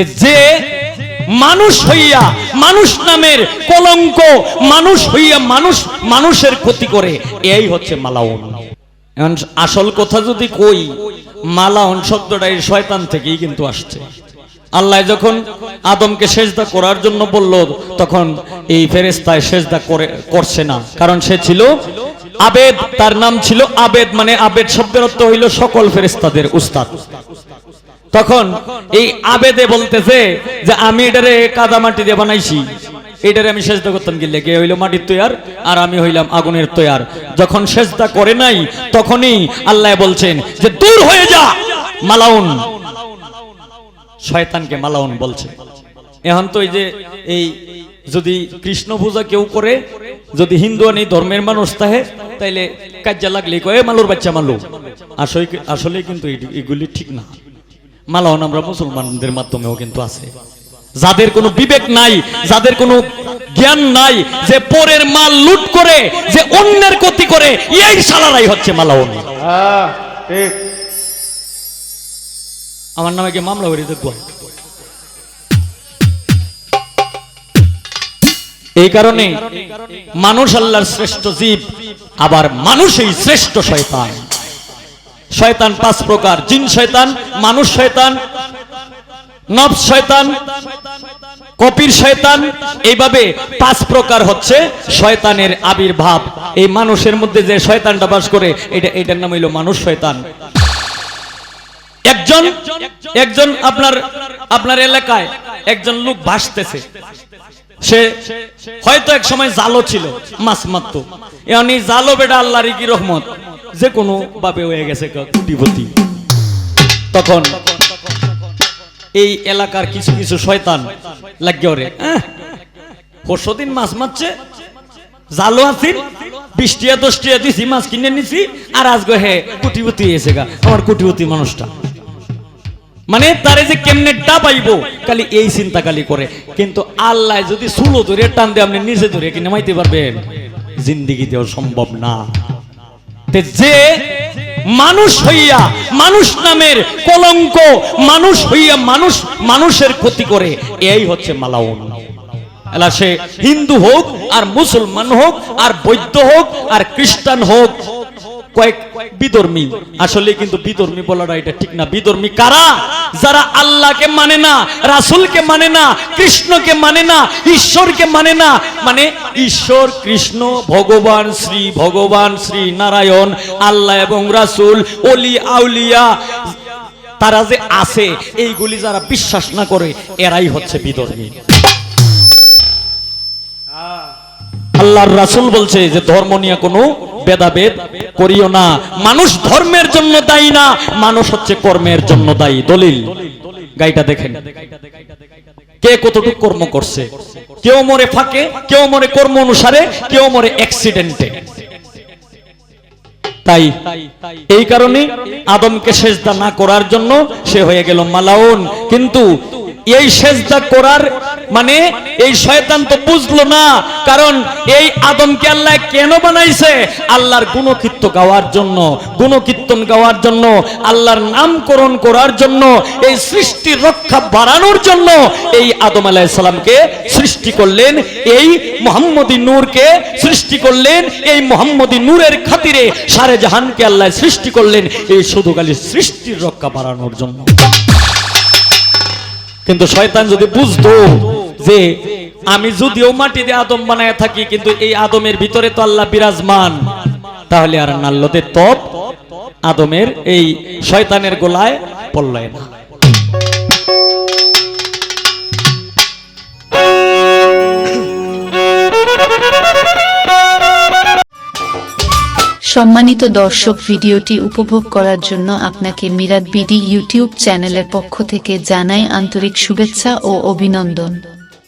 তে যে মানুষ হইয়া মানুষ নামের কলঙ্ক, মানুষ হইয়া মানুষ, মানুষের ক্ষতি করে, এই হচ্ছে মালাউন। আসল কথা যদি কই, মালাউন শব্দটা এই শয়তান থেকেই কিন্তু আসছে। আল্লাহ যখন আদমকে সেজদা করার জন্য বলল, তখন এই ফেরেস্তায় সেজদা করে, করছে না। কারণ সে ছিল আবেদ, তার নাম ছিল আবেদ মানে আবেদ শব্দের অর্থ হইল সকল ফেরেস্তাদের উস্তাদ। তখন এই আবেদে বলতেছে যে আমি এটারে কাদা মাটি দিয়ে বানাইছি। এটারে আমি সেজদা করতাম গিলে কে হইল মাটির তৈয়ার? আর আমি হইলাম আগুনের তৈয়ার। যখন সেজদা করে নাই, তখনই আল্লাহ বলছেন যে দূর হয়ে যা, মালাউন। শয়তানকে মালাউন বলছে। এখন তো এই যে এই যদি কৃষ্ণ পূজা কেউ করে, যদি হিন্দু আনি ধর্মের মানুষ তাহে, তাইলে কাজ্যা লাগলে কয়ে মালুর বাচ্চা মালু। আসলে আসলে কিন্তু এগুলি ঠিক না। মালাউন আমরা মুসলমানদের মাধ্যমেও কিন্তু আছে। যাদের কোনো বিবেক নাই যাদের কোনো জ্ঞান নাই যে পরের মাল লুট করে যে অন্যের ক্ষতি করে এই সালারাই হচ্ছে মালাউন। হ্যাঁ আমার নামে কি মামলা করে দেখব? এই কারণে মানুষ আল্লাহর শ্রেষ্ঠ জীব আবার মানুষই শ্রেষ্ঠ শয়তান। শয়তান পাঁচ প্রকার। জিন শয়তান, মানুষ শয়তান নব শয়তান, কপির শয়তান, এইভাবে পাঁচ প্রকার হচ্ছে শয়তানের আবির্ভাব। এই মানুষের মধ্যে যে শয়তানটা বাস করে, এটা, এটার নাম হইল মানুষ শয়তান। একজন একজন আপনার আপনার এলাকায় একজন লোক ভাসতেছে। সে হয়তো এক সময় জালো ছিল, মাছ এখন এই জালো বেটা আল্লাহর কি রহমত। যে কোনো ভাবে হয়ে গেছে কুটিপতি। তখন এই এলাকার কিছু কিছু শয়তান লাগে ওরে পরশু দিন মাছ মারছে জালো আছিন বৃষ্টিয়া দশটিয়া দিছি, মাছ কিনে নিছি, আর আজকে হে কুটিপতি এসে গা, আমার কুটিপতি মানুষটা। মানে তারে যে কেমনে পাইবো খালি এই চিন্তা খালি করে। কিন্তু আল্লাহ যদি সুলো ধরে টান দিয়ে, আপনি নিজে ধরে কিনে মাইতে পারবেন। জিন্দিগিতেও সম্ভব না। যে মানুষ হইয়া মানুষ নামের কলঙ্ক, মানুষ হইয়া মানুষ, মানুষের ক্ষতি করে, এই হচ্ছে মালাউন। এলা সে হিন্দু হোক আর মুসলমান হোক আর বৈদ্য হোক আর খ্রিস্টান হোক কয়েক বিধর্মী। আসলে কিন্তু বিধর্মী বলাটা এটা ঠিক না। বিধর্মী কারা? যারা আল্লাহকে মানে না, রাসূলকে মানে না, কৃষ্ণকে মানে না, ঈশ্বরকে মানে না মানে ঈশ্বর, কৃষ্ণ, ভগবান, শ্রী ভগবান, শ্রী নারায়ণ, আল্লাহ এবং রাসূল অলি আউলিয়া, তারা যে আছে, এইগুলি যারা বিশ্বাস না করে, এরাই হচ্ছে বিধর্মী। আল্লাহর রাসূল বলছে যে ধর্ম নিয়ে কোনো ভেদাভেদ করিও না। মানুষ ধর্মের জন্য দায়ী না, মানুষ হচ্ছে কর্মের জন্য দায়ী। দলিল। গাইটা দেখেন। কে কতটুকু কর্ম করছে? কেউ মরে ফাঁকে, কেউ মরে কর্ম অনুসারে, কেউ মরে অ্যাক্সিডেন্টে তাই, এই কারণে আদমকে সেজদা না করার জন্য সে হয়ে গেল মালাউন। কিন্তু এই সেজদা করার মানে এই শয়তান তো বুঝলো না, কারণ এই আদমকে আল্লাহ কেন বানাইছে? আল্লাহর গুণকীর্ত গাওয়ার জন্য, গুণকীর্তন গাওয়ার জন্য, আল্লাহর নামকরণ করার জন্য, এই সৃষ্টির রক্ষা বাড়ানোর জন্য এই আদম আলাইসালামকে সৃষ্টি করলেন, এই মোহাম্মদী নূরকে সৃষ্টি করলেন, এই মোহাম্মদী নূরের খাতিরে সারে জাহানকে আল্লাহ সৃষ্টি করলেন, এই শুধু খালি সৃষ্টির রক্ষা বাড়ানোর জন্য। কিন্তু শয়তান যদি বুঝতো যে আমি যদিও মাটি দিয়ে আদম বানায় থাকি কিন্তু এই আদমের ভিতরে তো আল্লাহ বিরাজমান। তাহলে আর নাল্লদের তপ আদমের এই শয়তানের গোলায় পড়লয় না। সম্মানিত দর্শক ভিডিওটি উপভোগ করার জন্য আপনাকে মিরাদ বিডি ইউটিউব চ্যানেলের পক্ষ থেকে জানাই আন্তরিক শুভেচ্ছা ও অভিনন্দন।